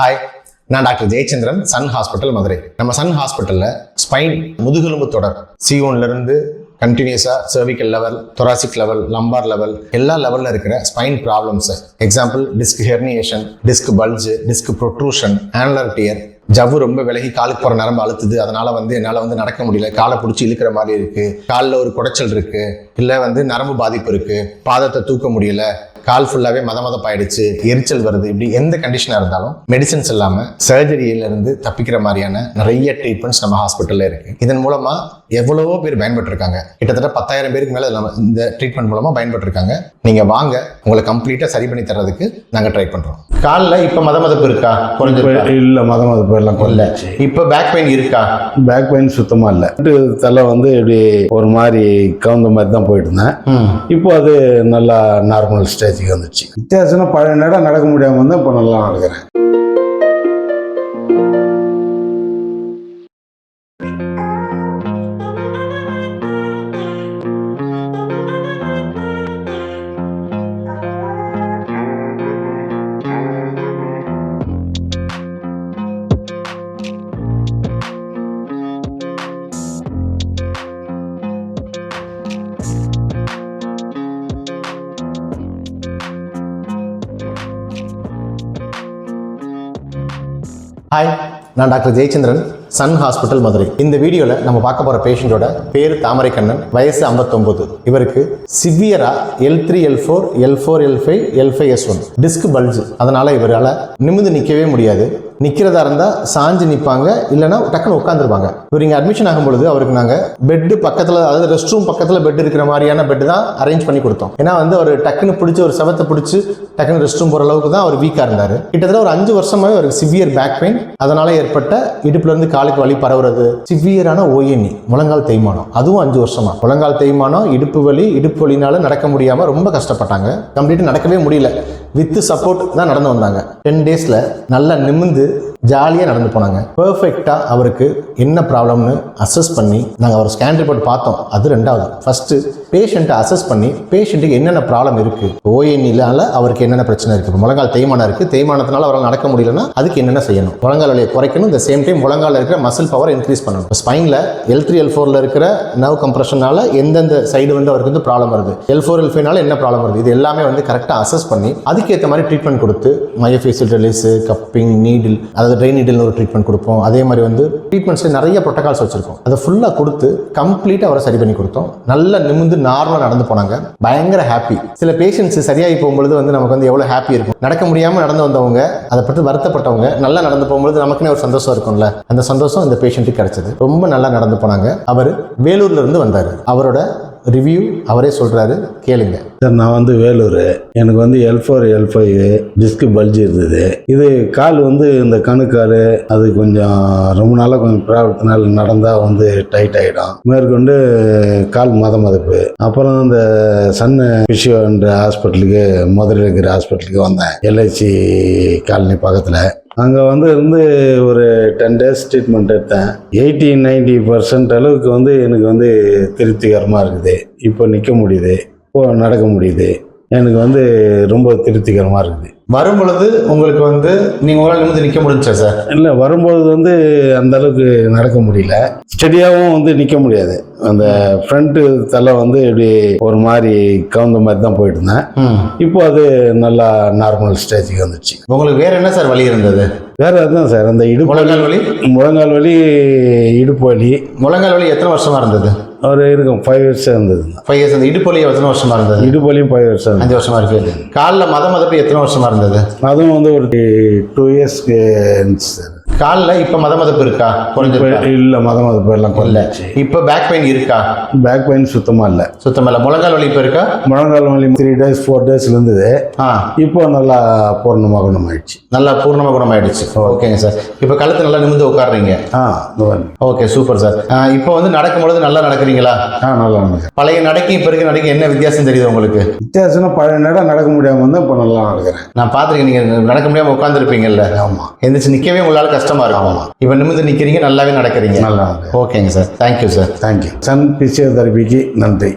Hi நான் doctor Jayachandran sun hospital Madurai. நம்ம Sun ஹாஸ்பிட்டலில் ஸ்பைன் முதுகெலும்பு தொடர். சிஓன்லேருந்து கண்டினியூஸாக cervical level thoracic level lumbar level எல்லா லெவலில் இருக்கிற spine problems example disc herniation disc bulge disc protrusion annular tear ஜவ்வு ரொம்ப விலகி காலுக்கு போகிற நரம்பு அழுத்துது. அதனால வந்து என்னால் வந்து நடக்க முடியல. காலை பிடிச்சி இழுக்கிற மாதிரி இருக்கு. காலில் ஒரு குடைச்சல் இருக்கு. இல்லை வந்து நரம்பு பாதிப்பு இருக்கு. பாதத்தை தூக்க முடியல. கால் ஃபுல்லாகவே மத மதப்பாயிடுச்சு எரிச்சல் வருது இப்படி எந்த கண்டிஷனாக இருந்தாலும் மெடிசின்ஸ் இல்லாமல் சர்ஜரியில இருந்து தப்பிக்கிற மாதிரியான நிறைய ட்ரீட்மெண்ட்ஸ் நம்ம ஹாஸ்பிட்டலில் இருக்கு. இதன் மூலமா எவ்வளவோ பேர் பயன்பட்டிருக்காங்க. கிட்டத்தட்ட பத்தாயிரம் பேருக்கு மேலே நம்ம இந்த ட்ரீட்மெண்ட் மூலமா பயன்பட்டிருக்காங்க. நீங்க வாங்க உங்களை கம்ப்ளீட்டாக சரி பண்ணி தர்றதுக்கு நாங்கள் ட்ரை பண்றோம். காலில் இப்போ மத மதப்பு இருக்கா? குறைஞ்சிருக்கா? இல்லை மத மதப்பு எல்லாம் கொல்லாச்சு இப்போ பேக் பெயின் இருக்கா? பேக் பெயின் சுத்தமாக இல்லை. தலை வந்து இப்படி ஒரு மாதிரி கவுந்த மாதிரி தான் போயிட்டு இருந்தேன். இப்போ அது நல்லா நார்மல் ஸ்டேஜுக்கு வந்துச்சு வித்தியாசம்னா பழைய நேரம் நடக்க முடியாமல் வந்து இப்போ நல்லா நடக்கிறேன். ஹாய் நான் doctor Jayachandran sun hospital Madurai. இந்த வீடியோவில் நம்ம பார்க்க போகிற பேஷண்ட்டோட பேர் தாமரை கண்ணன் வயசு 59 இவருக்கு சிவியரா L three L four L four L five L five S one disc bulge அதனால் இவரால் நிமிந்து நிற்கவே முடியாது. நிற்கிறதா இருந்தால் சாஞ்சு நிற்பாங்க இல்லைன்னா டக்குன்னு உட்காந்துருப்பாங்க இவர் இங்கே அட்மிஷன் ஆகும் பொழுது அவருக்கு நாங்கள் பெட்டு பக்கத்தில் அதாவது ரெஸ்ட் ரூம் பக்கத்தில் பெட் இருக்கிற மாதிரியான பெட் தான் அரேஞ்ச் பண்ணி கொடுத்தோம். ஏன்னா வந்து அவர் டக்குன்னு பிடிச்சி ஒரு செவத்தை பிடிச்சி டக்குன்னு ரெஸ்ட் ரூம் போகிற அளவுக்கு தான் அவர் வீக்காக இருந்தார். கிட்டத்தட்ட ஒரு அஞ்சு வருஷமாவே அவருக்கு சிவியர் பேக் பெயின் அதனால் ஏற்பட்ட இடுப்புலேருந்து காலுக்கு வலி பரவுறது சிவியரான ஓஎன்இ முழங்கால் தேய்மானம். அதுவும் அஞ்சு வருஷமா. முழங்கால் தேய்மானம் இடுப்பு வலி இடுப்பு வலினால நடக்க முடியாமல் ரொம்ப கஷ்டப்பட்டாங்க. கம்ப்ளீட்டாக நடக்கவே முடியல. வித் சப்போர்ட் தான் நடந்து வந்தாங்க. டென் டேஸில் நல்லா நிமிந்து ஜாலியாக நடந்து போனாங்க. பர்ஃபெக்டாக அவருக்கு என்ன ப்ராப்ளம்னு அசஸ் பண்ணி நாங்கள் அவர் ஸ்கேன் ரிப்போர்ட் பார்த்தோம். அது ரெண்டாவது. ஃபஸ்ட்டு பேஷண்ட்டை அசஸ் பண்ணி பேஷண்ட்டுக்கு என்னென்ன ப்ராப்ளம் இருக்குது ஓஎன்இலால அவருக்கு என்னென்ன பிரச்சனை இருக்குது இப்போ முழங்கால் தேய்மானம் இருக்குது தேய்மானத்தினால அவரால் நடக்க முடியலன்னா அதுக்கு என்னென்ன செய்யணும்? முழங்கால் வலியை குறைக்கணும். இந்த சேம் டைம் முழங்கால இருக்கிற மசில் பவர் இன்க்ரீஸ் பண்ணணும். ஸ்பைனில் எல் த்ரீ எல் ஃபோரில் இருக்கிற நர்வ் கம்ப்ரெஷனால எந்தெந்த சைடு வந்து அவருக்கு வந்து ப்ராப்ளம் வருது? எல் ஃபோர் எல் ஃபைனால என்ன ப்ராப்ளம் வருது? இது எல்லாமே வந்து கரெக்டாக அசஸ் பண்ணி அதுக்கேற்ற மாதிரி ட்ரீட்மெண்ட் கொடுத்து மயோஃபேசியல் ரிலீஸு கப்பிங் நீடில் அதாவது ட்ரெயின் நீடில்னு ஒரு ட்ரீட்மெண்ட் கொடுப்போம். அதே மாதிரி வந்து ட்ரீட்மெண்ட்ஸில் நிறைய ப்ரோட்டோகால்ஸ் வச்சிருக்கோம். அதை ஃபுல்லாக கொடுத்து கம்ப்ளீட்டாக அவரை சரி பண்ணி கொடுத்தோம். நல்லா நிமிந்து நார்மலாக நடந்து போனாங்க. பயங்கர ஹாப்பி சில பேஷண்ட்ஸ் சரியாகி போகும்பொழுது வந்து நமக்கு வந்து எவ்வளோ ஹாப்பி இருக்கும். நடக்க முடியாமல் நடந்து வந்தவங்க அதை பற்றி வருத்தப்பட்டவங்க நல்லா நடந்து போகும்பொழுது நமக்குன்னே ஒரு சந்தோஷம் இருக்கும்ல. அந்த சந்தோஷம் இந்த பேஷண்ட்டுக்கு கிடைச்சது. ரொம்ப நல்லா நடந்து போனாங்க. அவர் வேலூர்லேருந்து வந்தார். அவரோட ரிவ்யூ அவரே சொல்றாரு கேளுங்க. சார் நான் வந்து வேலூர். எனக்கு வந்து L four L five disc bulge இருந்தது. இது கால் வந்து இந்த கணுக்கால் அது கொஞ்சம் ரொம்ப நாளாக கொஞ்சம் ப்ராப்ளத்தினால நடந்தால் வந்து டைட் ஆகிடும் மேற்கொண்டு கால் மத மதப்பு. அப்புறம் இந்த சன்னு பிஷியோன்ற ஹாஸ்பிட்டலுக்கு மதுரையில் இருக்கிற ஹாஸ்பிட்டலுக்கு வந்தேன். எல்ஐசி காலனி பக்கத்தில். அங்கே வந்து இருந்து ஒரு டென் டேஸ் ட்ரீட்மெண்ட் எடுத்தேன். எயிட்டி நைன்டி பர்சன்ட் அளவுக்கு வந்து எனக்கு வந்து திருப்திகரமாக இருக்குது. இப்போ நிற்க முடியுது. இப்போ நடக்க முடியுது. எனக்கு வந்து ரொம்ப திருப்திகரமாக இருக்குது. வரும் பொழுது உங்களுக்கு வந்து நீங்க உங்களால் நிமிந்து நிற்க முடிஞ்சா சார்? இல்லை வரும்போது வந்து அந்த அளவுக்கு நடக்க முடியல. ஸ்டெடியாகவும் வந்து நிற்க முடியாது. அந்த ஃப்ரண்ட்டு தலை வந்து இப்படி ஒரு மாதிரி கவுந்த மாதிரி தான் போயிட்டு இருந்தேன். இப்போ அது நல்லா நார்மல் ஸ்டேஜுக்கு வந்துச்சு உங்களுக்கு வேற என்ன சார் வலி இருந்தது? வேற அதுதான் சார் அந்த இடுப்பு முழங்கால் வலி? முழங்கால் வலி இடுப்பு வலி. முழங்கால் வலி எத்தனை வருஷமா இருந்தது? ஒரு இருக்கும் ஃபைவ் இயர்ஸ் இருந்ததுங்க ஃபைவ் இயர்ஸ் அந்த இடுப்பு வலி எத்தனை வருஷமா இருந்தது? இடுப்பு வலியும் ஃபைவ் இயர்ஸ் இருந்தது அஞ்சு வருஷமா இருக்கு. காலில் மத மதப்பு எத்தனை வருஷமா இருந்தது? அதுவும் வந்து ஒரு டூ இயர்ஸ்க்கு இருந்துச்சு சார் காலில் இப்போ மத மதப்பு இருக்கா? குறைஞ்சிருக்கா? இல்லை மத மதப்பு எல்லாம் கொல்லாச்சு இப்போ பேக் பெயின் இருக்கா? பேக் பெயின் சுத்தமாக இல்லை. சுத்தம் இல்லை. முழங்கால் வலி இப்போ இருக்கா? முழங்கால் வலி த்ரீ டேஸ் ஃபோர் டேஸ்ல இருந்தது. ஆ. இப்போ நல்லா பூர்ணமாக குணமாயிடுச்சு. நல்லா பூர்ணமாக குணமாயிடுச்சு. ஓகேங்க சார். இப்போ கழுத்து நல்லா நிமிந்து உட்காடுறீங்க ஆ. Okay super sir. இப்போ வந்து நடக்கும் பொழுது நல்லா நடக்கிறீங்களா? ஆ நல்லா பழைய நடைக்கு இப்போ இருக்க நடைக்கு என்ன வித்தியாசம் தெரியுது உங்களுக்கு? வித்தியாசம்னா பழைய நேரம் நடக்க முடியாமல் வந்து இப்போ நல்லா நடக்கிறேன். நான் பார்த்துருக்கேன் நீங்கள் நடக்க முடியாமல் உட்காந்துருப்பீங்கல்ல ஆமாம் எந்திரிச்சு நிற்கவே உங்களால் கஷ்டமா இருக்கும். இப்போ நிமிந்து நிற்கிறீங்க நல்லாவே நடக்கிறீங்க. நல்லா ஓகேங்க sir. Thank you sir thank you Sun பிசியோதெரபிக்கு நன்றி.